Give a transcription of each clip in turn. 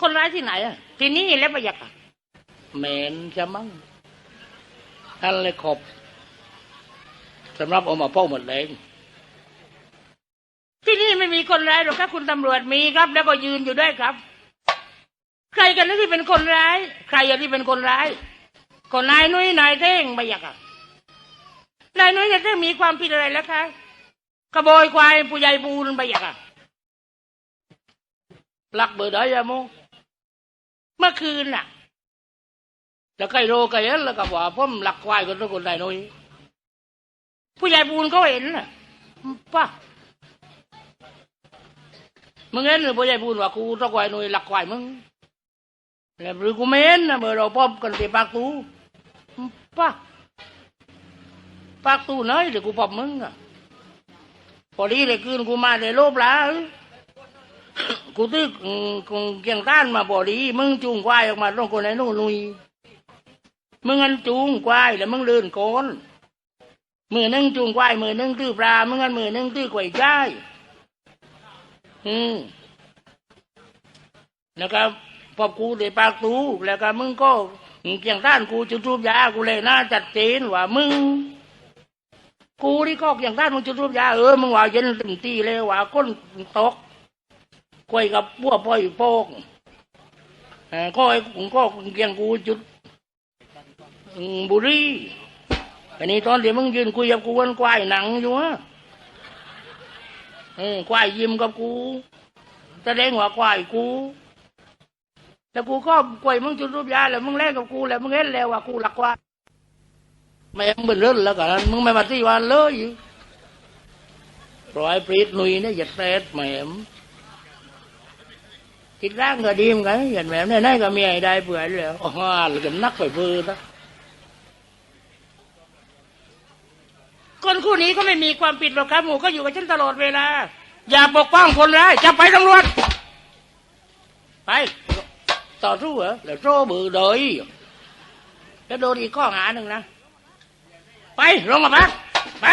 คนร้ายที่ไหนอะที่นี่แล้วปะยักษ์อะเหม็นจะมั้งท่านเลยขบสำหรับเอามาเป้าหมดเลยที่นี่ไม่มีคนร้ายหรอกครับคุณตำรวจมีครับ แล้วก็ยืนอยู่ด้วยครับ ใครกันนะที่เป็นคนร้าย ใครอะที่เป็นคนร้ายก็นายนุ้ยนายเท่งปะยักษ์อะนายนุ้ยนายเท่งมีความผิดอะไรแล้วคะขโมยควายผู้ใหญ่บูนปะยักษ์อะลักเบอร์ใดอะโม เมื่อคืนน่ะแล้วไก่โรไก่เอ็นแล้วก็ว่าพ่อมหลักควายคนทุกคนได้น้อยผู้ใหญ่ปูนเขาเห็นน่ะป้ามึงเห็นหรือผู้ใหญ่ปูนว่ากูต้องควายน้อยหลักควายมึงแล้วหรือกูไม่เห็นนะเมื่อเราพบกันที่ปากตูป้าปากตูน้อยเดี๋ยวกูพบมึงอะพอดีเลยคืนกูมาได้โลบหลา กูตึกกูเกียงต้านมาบอดี มึงจูงควายออกมาต้องคนไหนนู่นนุยมึงงันจูงควายแล้วมึงเลื่อนโกนมือนึงจูงควายมือนึงตื้อปลามึงงันมือนึงตื้อกล้วยจ้ายอืมแล้วก็พอกูได้ปากตูแล้วก็มึงก็เกียงต้านกูจุดรูปยากูเลยน่าจัดเจนว่ามึงกูที่ก็เกียงต้านมึงจุดรูปยาเออมึงว่าเย็นต็มที่เลยว่าก้นตก กล้วยกับบัวปล่อยโปกเอ่อก็ไอ้ผมก็เกียงกูจุดบุรีอันนี้ตอนเดี๋ยวมึงยืนคุยกับกูวันควายหนังอยู่ฮะเออควายยิ้มกับกูแสดงว่าควายกูแล้วกูก็กวยมึงจุดรูปยาแล้วมึงเล่นกับกูแล้วมึงเห็นแล้วว่ากูหลักควายแม่งเป็นเรื่องแล้วกันมึงไม่มาที่วันเลยปล่อยปรีดหนุยเนี่ยอย่าเตะแหม่ม คิดร่างก็ดีเหมอนกันอย่างแบบนี้นั่นก็มีไอ้ได้เปื่อยแล้วอ๋อหรือกันนักไปเพื่อนะคนคู่นี้ก็ไม่มีความผิดหรอกครับหมูก็อยู่กับฉันตลอดเวลา อย่าปกป้องคนร้ายจะไปตำรวจไปต่อสู้เหรอแล้วโซ่บือเดยแล้วโดนอีกข้อหาหนึ่งนะไปลงมาพักไป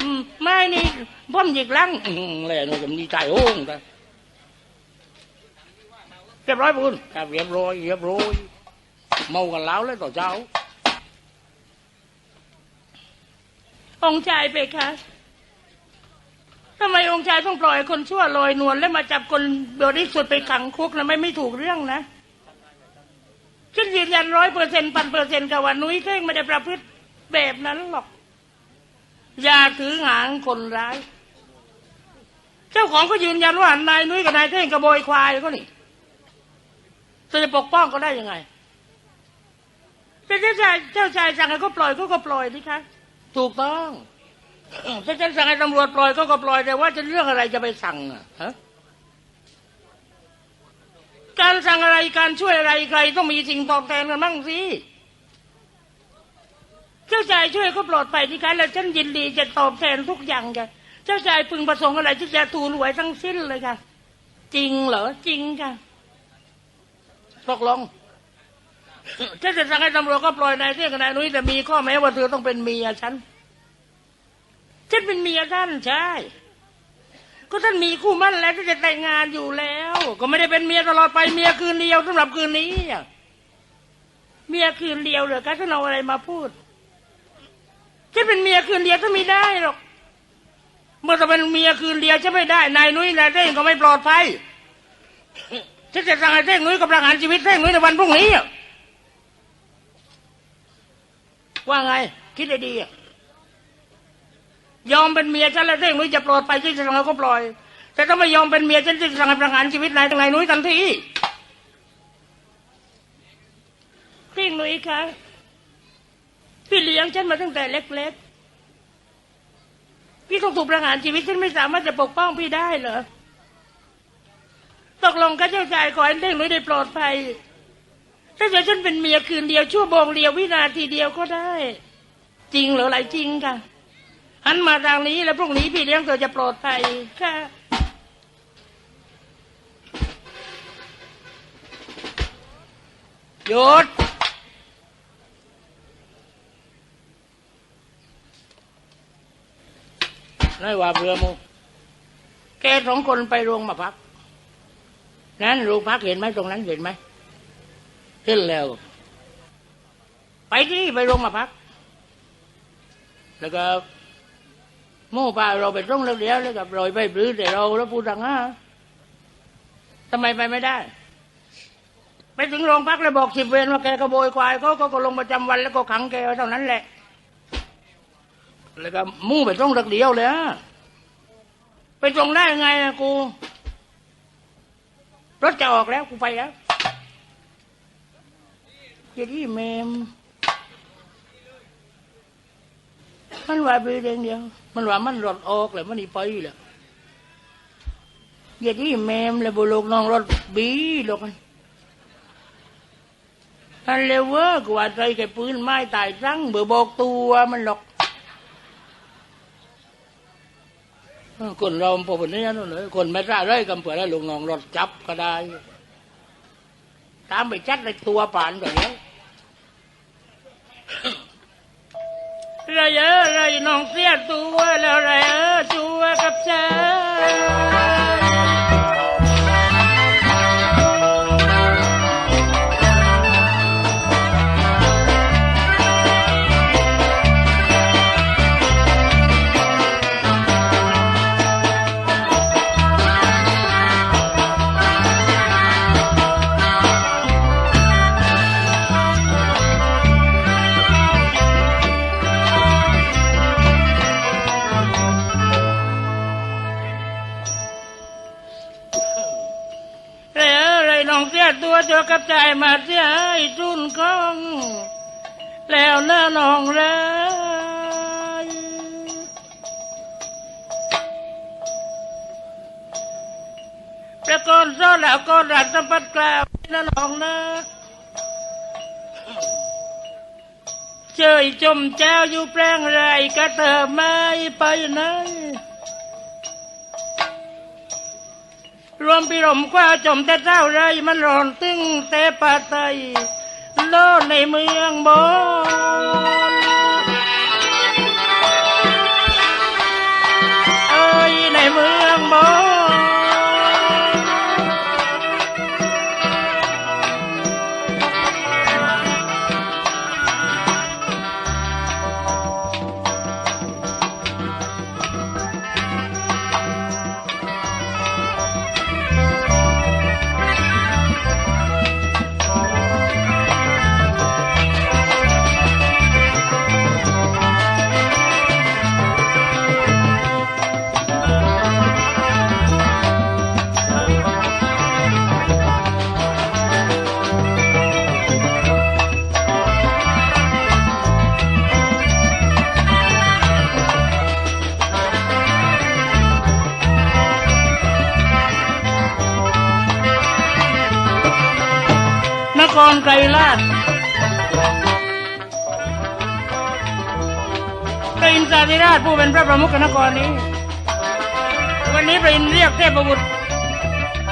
อืมไม่นี่พ่อมหยิกลังอืมเลยนู่นก็มีใจโอ้งแต่ เรียบร้อยปุณครับเรียบร้อยเรียบร้อยเมากันแล้วเลยต่อเจ้า องค์ชายไปคะทำไมองค์ชายต้องปล่อยคนชั่วลอยนวลแล้วมาจับคนบริสุทธิ์ไปขังคุกนะไม่ไม่ถูกเรื่องนะฉันยืนยันร้อยเปอร์เซ็นต์พันเปอร์เซ็นต์กับว่านุ้ยเท่งไม่ได้ประพฤติแบบนั้นหรอก อย่าถือหางคนร้าย เจ้าของก็ยืนยันว่านายนุ้ยกับนายเท่งกระโบยควายก็นี่ จะปกป้องเขาได้ยังไงเป็นเจ้าชายเจ้าชายสั่งให้เขาปล่อยเขาก็ปล่อยดิคะถูกต้องถ้าฉันสั่งให้ตำรวจปล่อยเขาก็ปล่อยแต่ว่าจะเรื่องอะไรจะไปสั่งอะฮะการสั่งอะไรการช่วยอะไรใครต้องมีสิ่งตอบแทนกันบ้างสิเจ้าชายช่วยเขาปลอดภัยที่คะแล้วฉันยินดีจะตอบแทนทุกอย่างค่ะเจ้าชายพึงประสงค์อะไรที่จะทูลหวยทั้งสิ้นเลยค่ะ จริงเหรอจริงค่ะ ตกลงถ้าจะสั่งให้ตำรวจก็ปล่อยนายเที่ยงกับนายนุ้ยแต่มีข้อแม้ว่าเธอต้องเป็นเมียฉันฉันเป็นเมียท่านใช่ ก็ท่านมีคู่มั่นแล้วที่จะแต่งงานอยู่แล้ว ก็ไม่ได้เป็นเมียตลอดไปเมียคืนเดียวสำหรับคืนนี้เมียคืนเดียวเหรอคะท่านเอาอะไรมาพูดฉันเป็นเมียคืนเดียวถ้าไม่ได้หรอกเมื่อจะเป็นเมียคืนเดียวฉันไม่ได้ นายนุ้ยนายเท่งก็ไม่ปลอดภัย ฉันจะสั่งให้เท่งนุ้ยกับประหารชีวิตเท่งนุ้ยในวันพรุ่งนี้ว่าไง คิดได้ดียอมเป็นเมียฉันแล้วเท่งนุ้ยจะปลอดไปฉันจะสั่งให้เขาปล่อย แต่ถ้าไม่ยอมเป็นเมียฉันจะสั่งให้ประหารชีวิตนายทั้งนายนุ้ยทันทีเท่งนุ้ยคะพี่เลี้ยงฉันมาตั้งแต่เล็ก ๆ พี่ต้องถูกประหารชีวิตฉันไม่สามารถจะปกป้องพี่ได้เหรอ ตกลงกับเจ้าชายขอให้เท่งนุ้ยได้ปลอดภัย ถ้าเกิดฉันเป็นเมียคืนเดียวชั่วโมงเดียววินาทีเดียวก็ได้ จริงเหรอไรจริงค่ะหันมาทางนี้แล้วพรุ่งนี้พี่เลี้ยงเธอจะปลอดภัยค่ะหยุดนายว่าเบื่อมูแกสองคนไปโรงมาพัก นั้นโรงพักเห็นไหมตรงนั้นเห็นไหมเห็นแล้ว ไปที่ไปโรงมาพัก แล้วก็มู่ป่าเราไปตรงแล้วเดียวแล้วกับรอยไปปลื้อแต่เราแล้วพูดดังอะทำไมไปไม่ได้ ไปถึงโรงพักเลยบอกสิบเวรว่าแกขโมยควายเขาก็ก็ลงประจำวันแล้วก็ขังแกเท่านั้นแหละ แล้วก็มู่ไปตรงรักเดียวเลยอะไปตรงได้ยังไงอะกู รถจะออกแล้วกูไปแล้วเจดีเมมมันว่าไปเองเดียว มันว่ามันรถออกเลยมันนี่ไปแล้วเจดีเมมเลยบุลูกน้องรถบีหรอกมันอันเลวเวอร์กว่าใจแกปืนไม้ตายรั้งเบื่อบอกตัวมันหรอก คนเราพอเป็นนี้นั่นเลยคนไม่ร่าเร่กำเผื่อแล้วลงน้องรถจับก็ได้ ตามไปจัดในตัวป่านก่อนแล้วไรเออไรน้องเสียตัวแล้วไรเออจัวกับใจ ยตัวจัวกับใจมาเสียไอ้จุนกอง แล้วน้าน้องเลยประกอนโซแล้วก็รัดสัมปัดกล่าวนะน้องนะเจยจมเจ้าอยู่แปลงไรก็เธอไม่ไปไหน รวมพิรมคว้าจมแต่เจ้าไรมันร้อนตึงแต่ปาไตโลดในเมืองบนเอ้ยในเมืองบนน ผู้เป็นพระประมุขนครนี้ วันนี้พระอินทร์เรียกเทพบุตร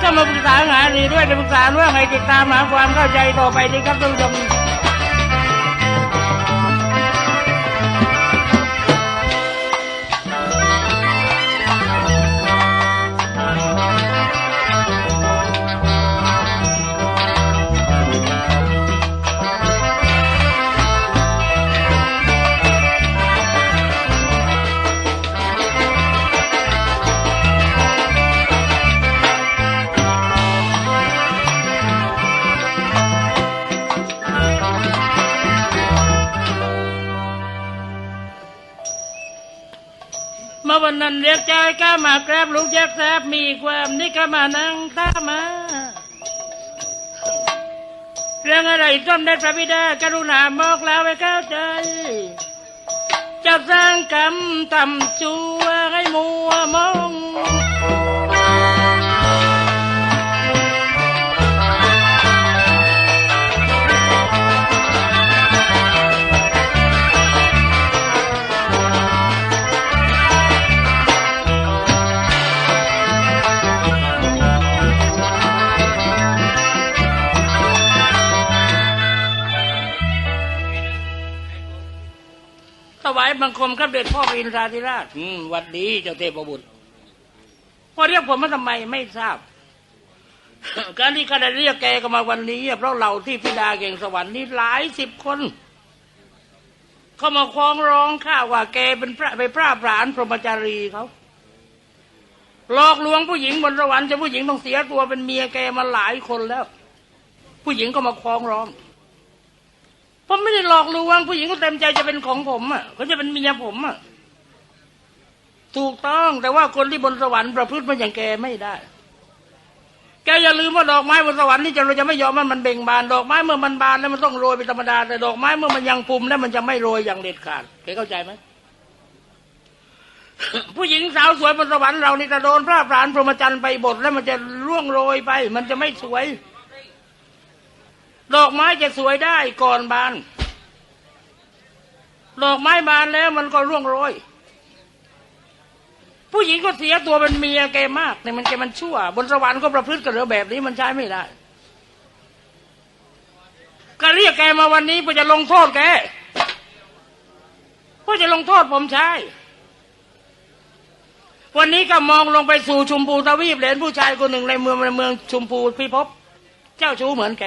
ก็มาปรึกษาหารือด้วยจะปรึกษาเรื่องไงติดตามหาความเข้าใจต่อไปดีครับท่านผู้ชม นนั้นเรียกใจก้ามาแกรบลูกแยกแซบมีความนี่ก็มานั่งตามาเรื่องอะไรต้นได้พระบิดากรุณาบอกแล้วไว้เข้าใจจะสร้างกรรมทำชั่วให้มัวมองายบังคมครับเด็จพ่อพระอินทราธิราชอืมหวัดดีเจ้าเทพบุตรพอเรียกผมมาทำไมไม่ทราบ การที่ข้าได้เรียกแกก็มาวันนี้เพราะเราที่พิดาเก่งสวรรค์นี่หลายสิบคนเขามาคล้องร้องข้าว่าแกเป็นพระไปพระปรานพรหมจารีเขาหลอกลวงผู้หญิงบนสวรรค์จะผู้หญิงต้องเสียตัวเป็นเมียแกมาหลายคนแล้ว ผู้หญิงก็มาคล้องร้อง ผมไม่ได้หลอกลวงผู้หญิงก็เต็มใจจะเป็นของผมอะเขาจะเป็นเมียผมอะถูกต้องแต่ว่าคนที่บนสวรรค์ประพฤติมันอย่างแกไม่ได้ แกอย่าลืมว่าดอกไม้บนสวรรค์นี่จะเราจะไม่ยอมมันมันเบ่งบาน ดอกไม้เมื่อมันบานแล้วมันต้องโรยเป็นธรรมดาแต่ดอกไม้เมื่อมันยังปุ่มแล้วมันจะไม่โรยอย่างเด็ดขาดแกเข้าใจไหมผู้หญิงสาวสวยบนสวรรค์เรานี่จะโดนพระพรานพรหมจรรย์ไปบดแล้วมันจะร่วงโรยไป มันจะไม่สวย ดอกไม้จะสวยได้ก่อนบาน ดอกไม้บานแล้วมันก็ร่วงโรย ผู้หญิงก็เสียตัวเป็นเมียแกมากเนี่ยมันแกมันชั่ว บนสวรรค์ก็ประพฤติกันเรือแบบนี้มันใช้ไม่ได้ก็เรียกแกมาวันนี้เพื่อจะลงโทษแกเพื่อจะลงโทษผมใช้วันนี้ก็มองลงไปสู่ชุมพูทวีปเห็นผู้ชายคนหนึ่งในเมืองในเมืองชุมพูพิภพเจ้าชู้เหมือนแก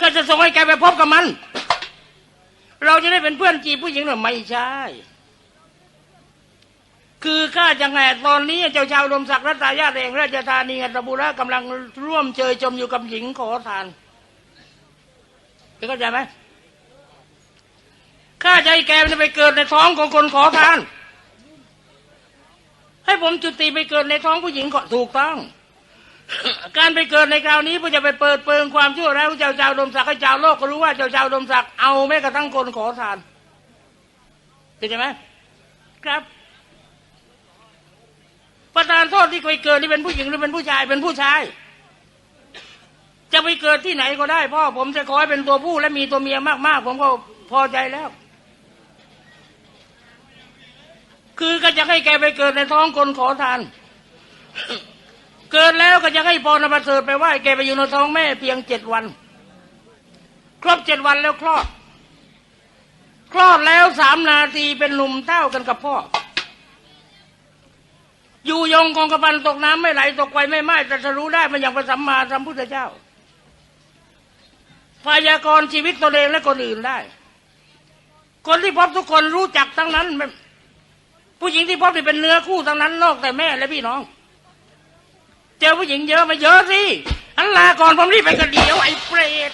ก็จะส่งให้แกไปพบกับมัน เราจะได้เป็นเพื่อนจีบผู้หญิงหรือไม่ใช่ คือข้าจะไงตอนนี้เจ้าชาวลมศักดิ์รัตายาเองราชธานีอัตบุระกำลังร่วมเจยจมอยู่กับหญิงขอทานเข้าใจไหมข้าจะให้แกมันไปเกิดในท้องของคนขอทาน ให้ผมจุติไปเกิดในท้องผู้หญิงก็ถูกต้อง การไปเกิดในคราวนี้เพื่อจะไปเปิดเปิงความชั่วร้ายของเจ้าชาดมศักดิ์ให้ชาโลกก็รู้ว่าเจ้าชาดมศักดิ์เอาแม้กระทั่งคนขอทานเข้าใจไหมครับ ประธานโทษที่ไปเกิดนี่เป็นผู้หญิงหรือเป็นผู้ชายเป็นผู้ชาย จะไปเกิดที่ไหนก็ได้พ่อผมจะขอให้เป็นตัวผู้และมีตัวเมียมากๆ ผมก็พอใจแล้ว คือก็จะให้แกไปเกิดในท้องคนขอทาน เกิดแล้วก็จะให้พรประเสริฐไปไหว้แกไปอยู่ในท้องแม่เพียงเจ็ดวัน ครบเจ็ดวันแล้วคลอด คลอดแล้วสามนาทีเป็นหนุ่มเท่ากันกับพ่อ อยู่ยงคงกระพันตกน้ำไม่ไหลตกไฟไม่ไหม้แต่จะรู้ได้มันอย่างพระสัมมาสัมพุทธเจ้าพยากรณ์ชีวิตตัวเองและคนอื่นได้ คนที่พบทุกคนรู้จักทั้งนั้น ผู้หญิงที่พบนี่เป็นเนื้อคู่ทั้งนั้นนอกแต่แม่และพี่น้อง เจอผู้หญิงเยอะมาเยอะสิอันลาก่อนผมรีบไปกันเดียวไอ้เปรต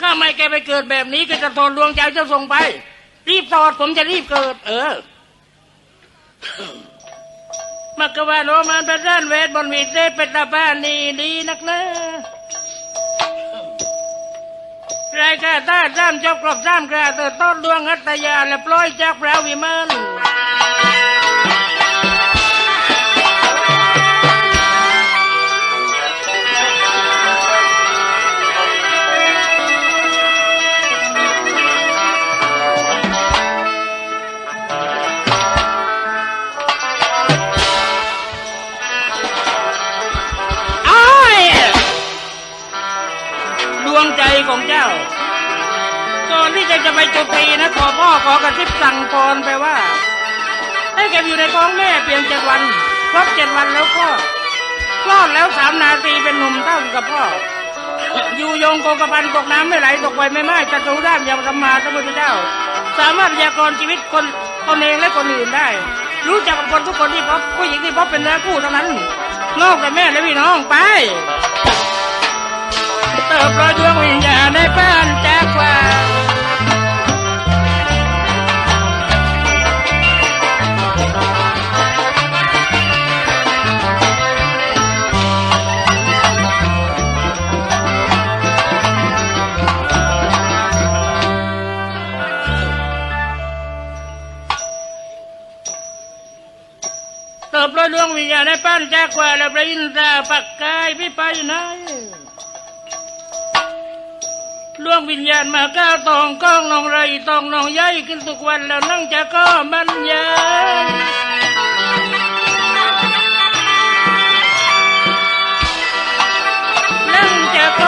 ข้าไม่แกไปเกิดแบบนี้ก็จะทนดวงใจเจ้าส่งไป รีบตอดผมจะรีบเกิด เออมักกะวาโรมันเป็นด้านเวทบนมีเทพเป็นตาบ้านนี่ดีนักนะรายการต้าจ้ามจบกรอบจ้ามกระเติดต้นดวงอัตยาและปล่อยจากพระวิมาน ของเจ้า ก่อนที่จะจะไปจุตีนะขอพ่อขอกระซิบสั่งพรไปว่า ให้แกอยู่ในท้องแม่เพียงเจ็ดวัน ครบเจ็ดวันแล้วพ่อคลอดแล้วสามนาทีเป็นหนุ่มเท่ากับพ่อ อยู่ยงโกกระพันตกน้ำไม่ไหลตกไฟไม่ไหม้จะรู้ได้ยางธรรมาสัมพุทธเจ้า สามารถพยากรชีวิตคนตนเองและคนอื่นได้ รู้จักกับคนทุกคนที่พบผู้หญิงที่พบเป็นเนื้อคู่เท่านั้น นอกแต่แม่และพี่น้องไป เติบโตดวงวิญญาณในบ้นแจ้กว่าเติบโตดวงวิญญาณในบ้นแจกว่าและพระอินทราปักกายพี่ไปไหน ดวงวิญญาณมาก้าวตองก้องนองไรตองนองใยขึ้นทุกวันแล้วนั่งจะก็บรรยายนั่งจะก็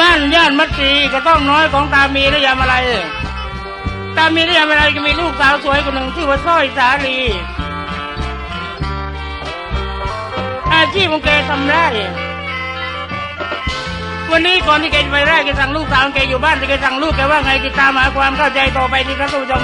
บ้านย่านมัตสีกระต้องน้อยของตามีระยำอะไร ตามีระยำอะไรก็มีลูกสาวสวยคนหนึ่งชื่อว่าสร้อยสาลี อาชีพของแกทำได้วันนี้ก่อนที่แกจะไปไร่แกสั่งลูกสาวแกอยู่บ้านแต่แกสั่งลูกแกว่าไงติดตามหาความเข้าใจต่อไปที่ครับท่านผู้ชม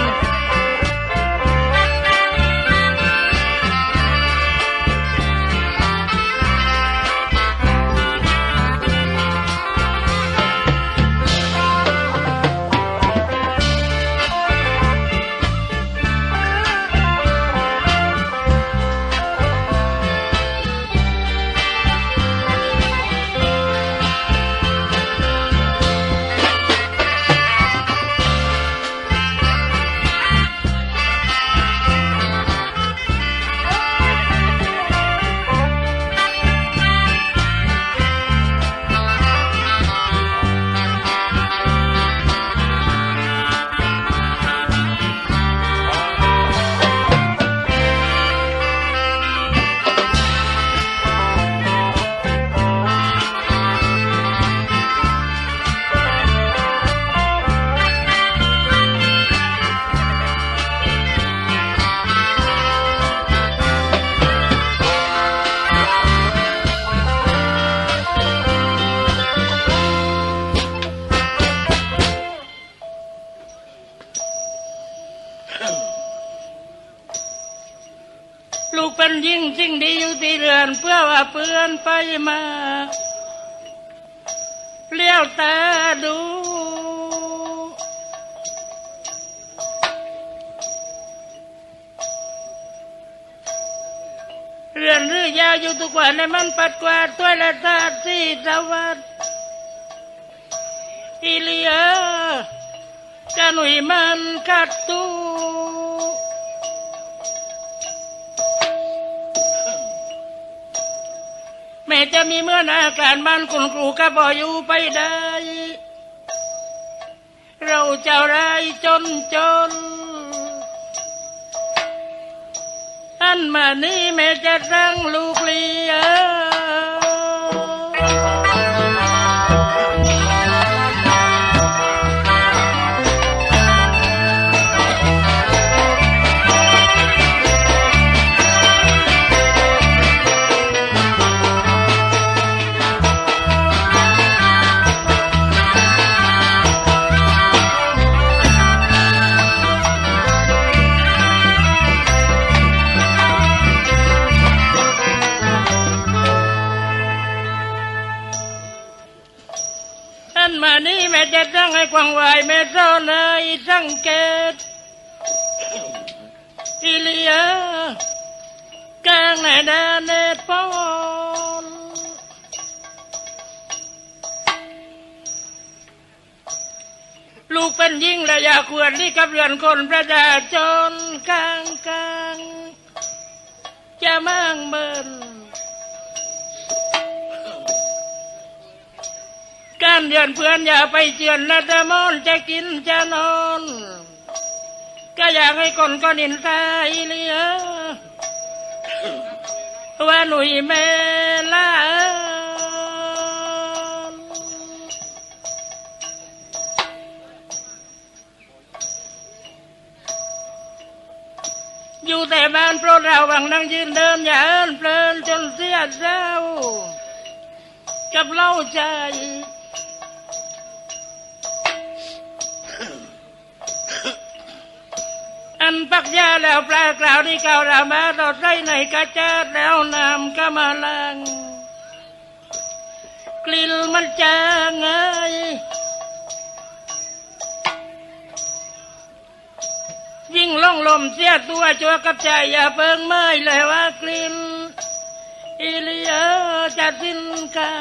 ลูกเป็นยิ่งสิ่งดีอยู่ที่เรือน เพื่อว่าเปือนไปมาเลี้ยวตาดู เรือนรื้อยาวอยู่ทุกวันในมันปัดกวาดถ้วยละตาที่สวัสดอีเลียจะหนุยมันขัดตู้ จะมีเมื่อนาการบ้านคุณครูก็บออยู่ไปได้ เราจะไรจนจน อันมานี้แม่จะรังลูกเลี้ยง เป็นยิ่งและอยาควรที่กับเรือนคนประชาชนกลางกลางจะมั่งเมินการเดือนเพื่อนอย่าไปเจือนนะตะมอนจะกินจะนอน ก็อยากให้คนก็นินทาอีเลียว่าหนุ่ยแม่ แต่บ้านโปรดเราวังนั่งยืนเดินอย่าเอินเพลินจนเสียเจ้ากับเล่าใจอันปักยาแล้วแปลกล่าวที่เก่ารามาเราได้ในกระจาดแล้วนำก็มาลังกลิ่นมันจางไง ยิ่งล่องลมเสียตัวจัวกับใจอย่าเปิงเมยเลยว่ากลิ่นอิเลียจะสิ้นข้า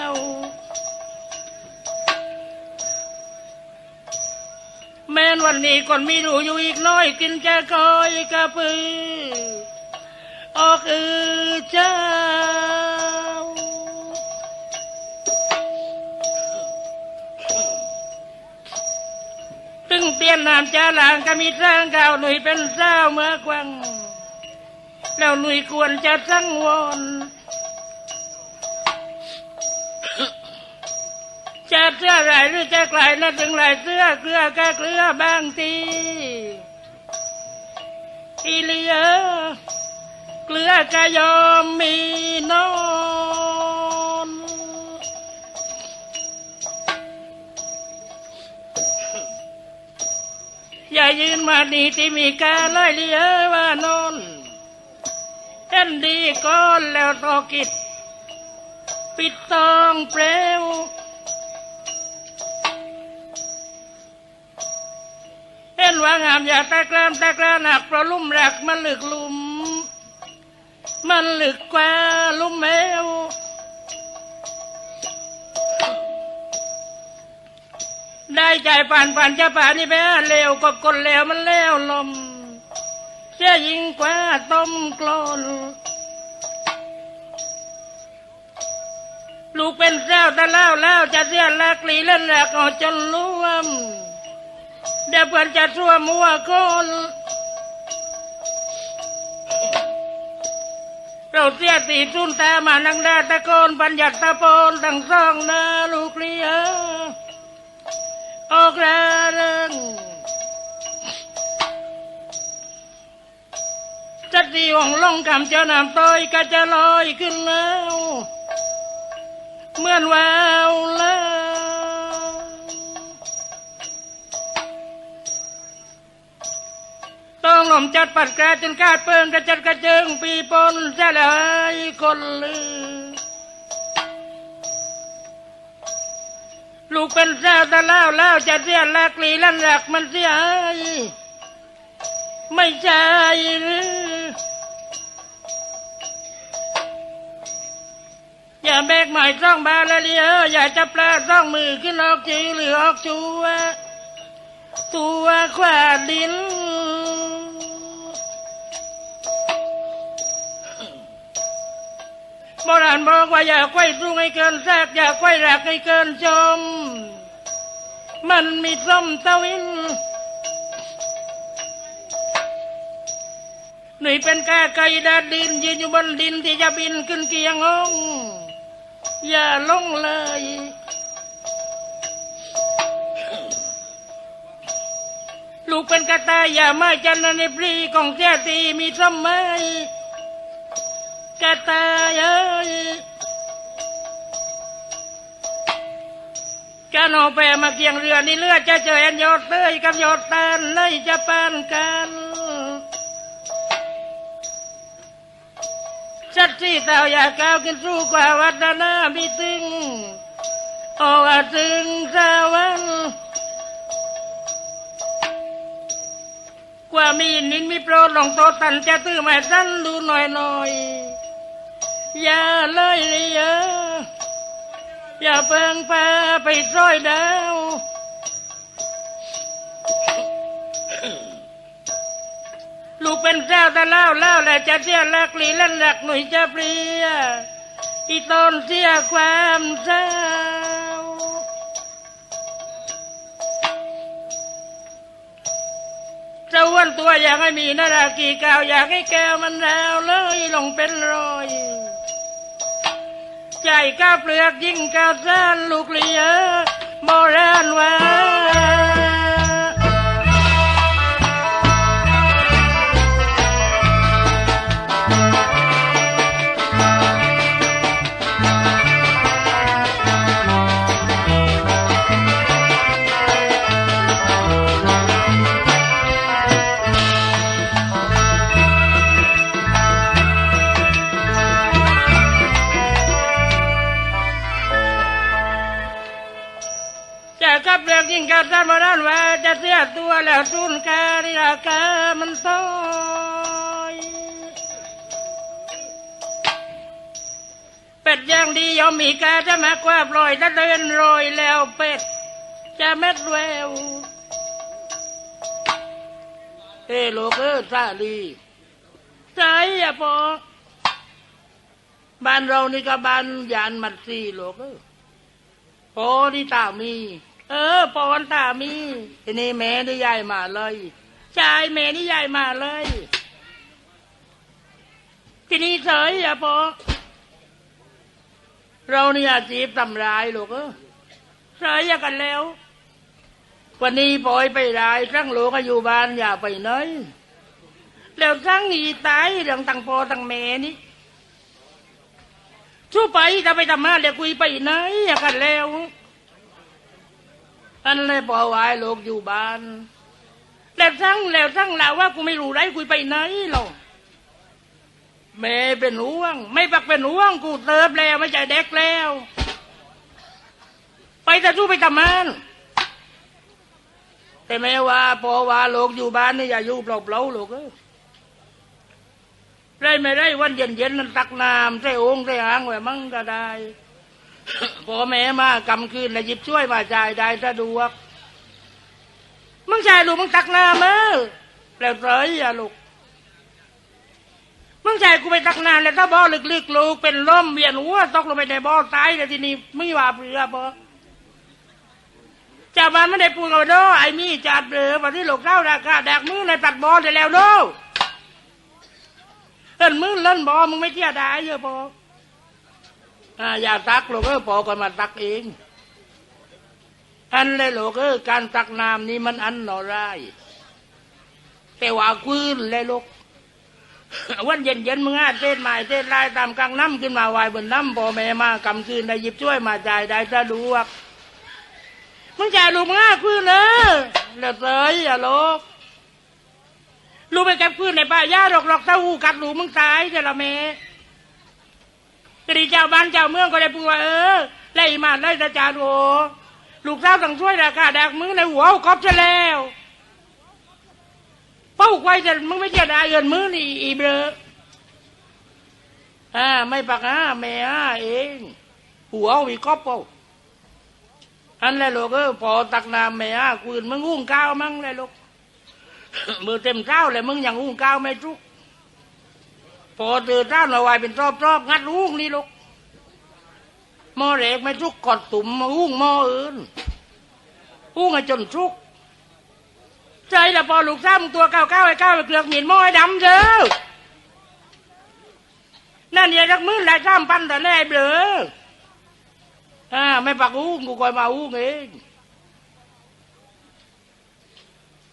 แม้นวันนี้คนมีดูอยู่อีกน้อยกินจะคอยกระพือออกอือเจ้า ตึงเตียนนามจ้าหลางก็มีสร้างข่าหนุ่ยเป็นเศร้าเมื่อกวัง แล้วหนุ่ยควรจะสังวรจะเสื้อไหลหรือจะไกลนะถึงไหลเสื้อเกลือแก้เกลือบางทีอีเลียเกลือกะยอมมีน้อน อย่ายืนมาดีที่มีการไล่เลียว่านอนเอ็นดีก้อนแล้วตอกิด ปิดตองเปลวเห็นว่างามอย่าตะกรามตะกรานหนักเพระลุ่มรักมันลึกลุม มันลึกกว่าลุ่มแมว ได้ใจป่านป่านจะป่านนี่แพ้เลวก็กดเลวมันแล้วลมเสียยิงกว่าต้มกลอนลูกเป็นเจ้าแตะเล่าแล้วจะเสียลักลีเล่นแหลกออกจนรวมเดี๋ยวเพื่อนจะชั่วมัวคนเราเสียตีจุนแตามานังดาตะโกนบัญญัติตะโปนตั้งสองนาลูกเลี้ย ออกแรงจะตีวงลงคำเจ้าน้ำต้อยก็จะลอยขึ้นแล้วเหมือนแววแล้วต้องหลมจัดปัดแกรจนกาดเปิงกระจัดกระเจิงปีปนจะเลยคนลือ ลูกเป็นเจ้าตะเล่าเล่าจะเสียหลักลีลั่นหลักมันเสียหายไม่ใช่หรืออย่าแบกหมายซ่องบาละเลียอย่าจับปลาซ่องมือขึ้นออกจีหรือออกจัวตัวขวาดิน โบราณบอกว่าอย่าไขว้สูงให้เกินแทรกอย่าไขว้แรกให้เกินชมมันมีส้มตะวินหนุ่ยเป็นแกาไก่ดาดินยืนอยู่บนดินที่จะบินขึ้นเกียงองอย่าลงเลย ลูกเป็นกระต่ายอย่าไม่จันทร์ในปรีของเจ้าตีมีส้มไหม กะตายการเอแปมาเกียงเรือนี่เลือดจะเจอแอนยอดเต้ยกับยอดตาลเลยจะปานกันชัดที่เต่าอยากก้าวขึ้นสู้กว่าวัดนานามีตึงโอ้ว่าตึงสาวันกว่ามีนินมีโปรดลงโตตันจะตื้อแม่สั้นดูหน่อยหน่อย อย่าเลยเลยเยอะอย่าเปิงพาไปซ้อยดาวลูกเป็นเจ้าตะเล่าเล่าแหละจะเสียลักลีเล่นหลักหนุ่ยจะเปรียอีตอนเสียความเศร้าเจ้าอ้วนตัวอยากให้มีนารากีกาวอยากให้แก้วมันราวเลยลงเป็นรอย ใจก้าเปลือกยิ่งก้าวซ่านลูกเลียโบราณว่า อยเป็ดย่างดียอมมีกาจะมากว่าปล่อยถ้าเดินโรยแล้วเป็ด จะเม็ดแววเอโลกเออซาลีใจอย่าพอบ้านเรานี่ก็บ้านยานมัดซีโลกเออโอ้นี่ตามี เออ ปอนตามีทีนี้แม่นี่ยายมาเลย ชายแม่นี่ยายมาเลย ทีนี้เฉยอย่าพอเราเนี่อาชีพทำร้ายลูกเออใช่ยกันแล้ว วันนี้ปล่อยไปได้ทั้งโลกก็อยู่บ้านอย่าไปไหนแล้วทั้งอีตายเรื่องตั้งพอตั้งแม่นี่ชู้ไปถ้าไปทำมาเดี๋ยวคุยไปไหนอย่ากันแล้ว อันเลยปล่อยไว้โลกอยู่บ้าน แล้วทั้งแล้วทั้งเราว่ากูไม่รู้ไรคุยไปไหนหรอกแม่เป็นห่วง ไม่ปักเป็นห่วงกูเติบแล้วไม่ใจเด็กแล้ว ไปต่สู้ไปทำมันแต่แม่ว่าพอว่าโลกอยู่บ้านนี่อย่าอยู่เปล่าเปล่าๆลูกเอ้ยได้ไม่ได้วันเย็นเย็นๆนั้นตักน้ำใส่องค์ใส่หางไว้มั่งก็ได้พอแม่มากำคืนแล้วหยิบช่วยมาจ่ายได้สะดวก มึงชายลูกมึงตักน้ำเออแล้วเสยอย่าลูกมึงชายกูไปตักน้ำแล้วถ้าบ่อลึกๆลูกเป็นลมเวียนหัวตกลงไปในบ่อตายแล้วทีนี้ไม่ว่าเปลือบ่จ้าบ้านไม่ได้ปูกับโดไอ้มีจัดเรือวันที่หลกเล่าราคาแดกมือในตัดบ่อได้แล้วโดเล่นมือเล่นบ่อมึงไม่เที่ยได้เยอะพออ่าอย่าตักลูกเออพอก็มาตักเอง อันเลยลูกเออการตักน้ำนี่มันอันหนอไรายแต่ว่าคืนเลยลูกวันเย็นเย็นมึงอาเต้นใหม่เต้นลายตามกลางน้ำขึ้นมาไหวบนน้ำพ่อแม่มากำคืนได้หยิบช่วยมาจ่ายได้สะดวกมึงจ่ายลูกมึงอาคืนเนอะแล้วเตยอย่าลูกลูกไปเก็บคืนในป่าหญ้าหรอกหรอกถ้าหูกัดลูกมึงตายเจ้าละแม่กรีเจ้าบ้านเจ้าเมืองก็ได้พูดว่าเออไล่มาไล่ตาจารโอ ลูกสาวต้องช่วยราคาแดกมึงในหัวเอากอบจะแล้วเป้าไว้แต่มึงไม่เจียดายเงินมึงนี่อีเบลออ่าไม่ปักอ่าแม่อ่าเองหัวเอาอีกอบเป้าอันแหละลูกเออพอตักน้ำแม่อ่าคืนมึงอุ้งก้าวมั้งเลยลูกมือเต็มเท้าเลยมึงยังอุ้งก้าวไม่ทุกพอเตือเท้าหน่อยไว้เป็นรอบๆงัดอุ้งนี่ลูก มอเหล็กไม่ทุกกอดตุ่มมาอุ้งมออื่นอุ้งให้จนทุกใจละพอลูกซ้ำตัวเก้าเก้าไอ้เก้าไปเกลือกหมิ่นมอให้ดำเด้อนั่นเนี่ยรักมือหลายซ้ำปั้นแต่แน่เบลออ่าไม่ปักอุ้งกูคอยมาอุ้งเอง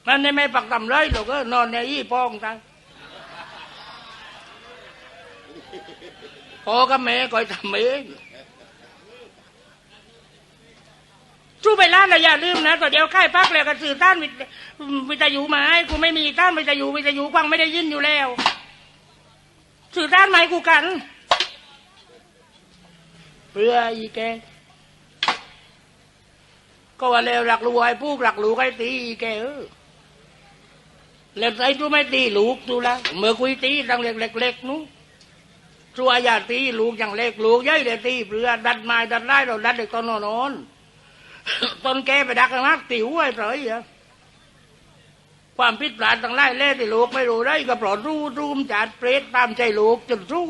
นั่นเนี่ยไม่ปักตำเลยหรอกเออนอนในยี่ปองตังพอกับแม่คอยทำเอง สู้ไปร้านเราอย่าลืมนะต่อเดียวค่ายพักแล้วก็สื่อต้านวิทวิทยุมาให้กูไม่มีต้านวิทยุวิทยุฟังไม่ได้ยินอยู่แล้ว สื่อต้านไหมกูกันเพื่ออีแกก็ว่าแล้วหลักรู้ไอ้ผู้หลักรู้ไอ้ตีอีแกเออแล้วไอ้ทูไม่ตีลูกดูละเมื่อคุยตีตั้งเล็กๆนู้ชัวอย่าตีลูกอย่างเล็กลูกย่อยเลยตีเพื่อดัดไม้ดัดไล่เราดัดเด็กตอนนอนนแกไปดักนะติ๋วไอ้เสยอะความผิดพลาดต่างไล่เล่ที่ลูกไม่รู้ได้ก็ปลอดรู้รูมจัดเปรตตามใจลูกจนรู้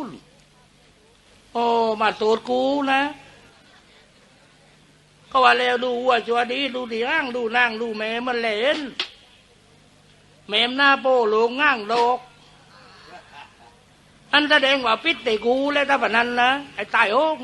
โอ้มาตูดกูนะก็ว่าแล้วดูว่าชัวดีดูดีห้างดูนางดูแม่มันเล่นแม่หน้าโป้โลงง่างโลกอันแสดงว่าปิดแต่กูแล้วถ้าแบบนั้นนะไอ้ตายโอ้ง